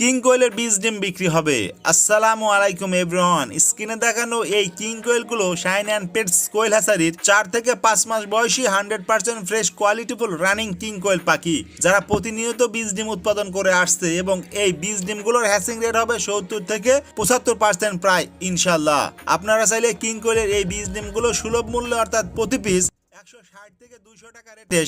King কোয়েলের বীজ ডিম বিক্রি হবে। আসসালামু আলাইকুম, এভরিওয়ান। স্ক্রিনে দেখানো এই কিং কোয়েলগুলো শাইন অ্যান্ড পেটস কোয়েল হাসারির চার থেকে পাঁচ মাস বয়সী হান্ড্রেড পার্সেন্ট ফ্রেশ কোয়ালিটিফুল রানিং কিং কোয়েল পাখি, যারা প্রতিনিয়ত বীজ ডিম উৎপাদন করে আসছে এবং এই বীজ ডিমগুলোর হ্যাসিং রেট হবে সত্তর থেকে পঁচাত্তর পার্সেন্ট প্রায় ইনশাল্লাহ আপনারা চাইলে কিং কোয়েলের এই বীজ ডিমগুলো সুলভ মূল্যে অর্থাৎ প্রতি পিস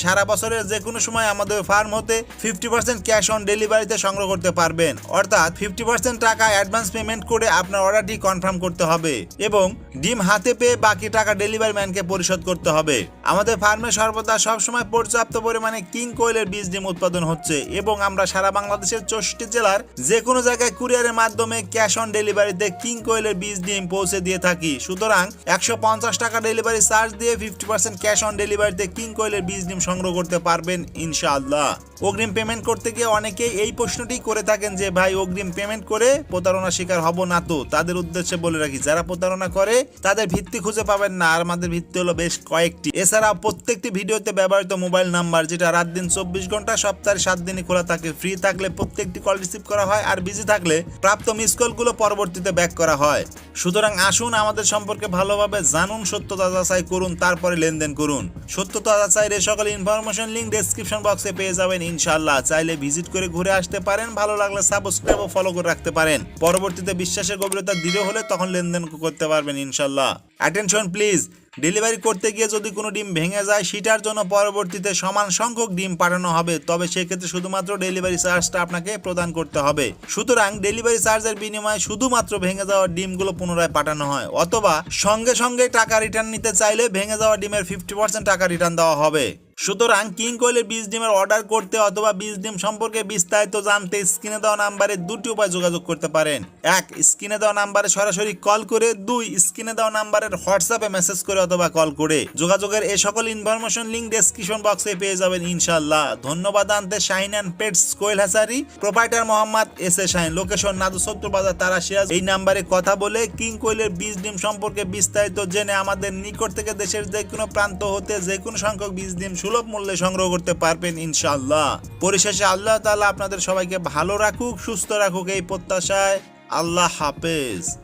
সারা বছরের যে কোনো সময় আমাদের ফার্ম হতে ফিফটি পার্সেন্ট ক্যাশ অন ডেলিভারিতে সংগ্রহ করতে পারবেন। অর্থাৎ ফিফটি পার্সেন্ট টাকা অ্যাডভান্স পেমেন্ট করে আপনার অর্ডারটি কনফার্ম করতে হবে এবং ডিম হাতে পেয়ে বাকি টাকা ডেলিভারি ম্যানকে পরিশোধ করতে হবে। আমাদের ফার্মে সর্বদা সবসময় পর্যাপ্ত পরিমাণে কিং কোয়েলের বীজ ডিম উৎপাদন হচ্ছে এবং আমরা সারা বাংলাদেশের চৌষট্টি জেলার যে কোনো জায়গায় কুরিয়ারের মাধ্যমে ক্যাশ অন ডেলিভারিতে কিং কোয়েলের বীজ ডিম পৌঁছে দিয়ে থাকি। সুতরাং একশো পঞ্চাশ টাকা ডেলিভারি চার্জ দিয়ে ফিফটি পার্সেন্ট ক্যাশ অন ডেলিভারিতে কিং কোয়েলের বীজ ডিম সংগ্রহ করতে পারবেন, ইনশাআল্লাহ। অগ্রিম পেমেন্ট করতে গিয়ে অনেকেই এই প্রশ্নটি করে থাকেন যে, ভাই, অগ্রিম পেমেন্ট করে প্রতারণা শিকার হব না তো? তাদের উদ্দেশ্যে বলে রাখি, যারা প্রতারণা করে, তাদের ভিত্তি খুঁজে পাবেন না। আর আমাদের ভিত্তি হলো বেশ কয়েকটি। এছাড়া প্রত্যেকটি ভিডিওতে ব্যবহৃত মোবাইল নাম্বার, যেটা রাত দিন চব্বিশ ঘণ্টা, সপ্তাহে সাত দিনই খোলা থাকে। ফ্রি থাকলে প্রত্যেকটি কল রিসিভ করা হয়, আর বিজি থাকলে প্রাপ্ত মিস কলগুলো পরবর্তীতে ব্যাক করা হয়। সুতরাং আসুন আমাদের সম্পর্কে ভালোভাবে জানুন, সত্যতা যাচাই করুন, তারপরে লেনদেন করুন। সত্যতা তাজা চাইলে সকল ইনফরমেশন লিঙ্ক ডেসক্রিপশন বক্সে পেয়ে যাবেন। ইনশাল্লাহ চাইলে ভিজিট করে ঘুরে আসতে পারেন। ভালো লাগলে সাবস্ক্রাইব ও ফলো করে রাখতে পারেন। পরবর্তীতে বিশ্বাসের গভীরতা দৃঢ় হলে তখন লেনদেন করতে পারবেন ইনশাআল্লাহ। অ্যাটেনশন প্লিজ ডেলিভারি করতে গিয়ে যদি কোনো ডিম ভেঙে যায়, সেটার জন্য পরবর্তীতে সমান সংখ্যক ডিম পাঠানো হবে। তবে সেক্ষেত্রে শুধুমাত্র ডেলিভারি চার্জটা আপনাকে প্রদান করতে হবে। সুতরাং ডেলিভারি চার্জের বিনিময়ে শুধুমাত্র ভেঙে যাওয়া ডিমগুলো পুনরায় পাঠানো হয়। অথবা সঙ্গে সঙ্গে টাকা রিটার্ন নিতে চাইলে ভেঙে যাওয়া ডিমের ফিফটি পার্সেন্ট টাকা রিটার্ন দেওয়া হবে। সুতরাং কিং কোয়েলের বীজ ডিমের অর্ডার করতে অথবা বীজ ডিম সম্পর্কে বিস্তারিত জানতে স্ক্রিনে দেওয়া নাম্বারে দুটি উপায় যোগাযোগ করতে পারেন। এক, স্ক্রিনে দেওয়া নাম্বারে সরাসরি কল করে। দুই, স্ক্রিনে দেওয়া নাম্বারের হোয়াটসঅ্যাপে মেসেজ করে অথবা কল করে। যোগাযোগের এই সকল ইনফরমেশন লিঙ্ক ডেসক্রিপশন বক্সে পেয়ে যাবেন ইনশাল্লাহ ধন্যবাদ আনতে Shahin and pets quail hatchery proprietor Mohammad S A Shahin location নাদু সত্তর বাজার তারা সিরাজ। এই নাম্বারে কথা বলে কিং কোয়েলের বীজ ডিম সম্পর্কে বিস্তারিত জেনে আমাদের নিকট থেকে দেশের যে কোনো প্রান্ত হতে যে কোনো সংখ্যক বীজ ডিম সুলভ মূল্যে সংগ্রহ করতে পারবেন ইনশাআল্লাহ। পরিশেষে আল্লাহ তালা আপনাদের সবাইকে ভালো রাখুক, সুস্থ রাখুক এই প্রত্যাশায়। আল্লাহ হাফেজ।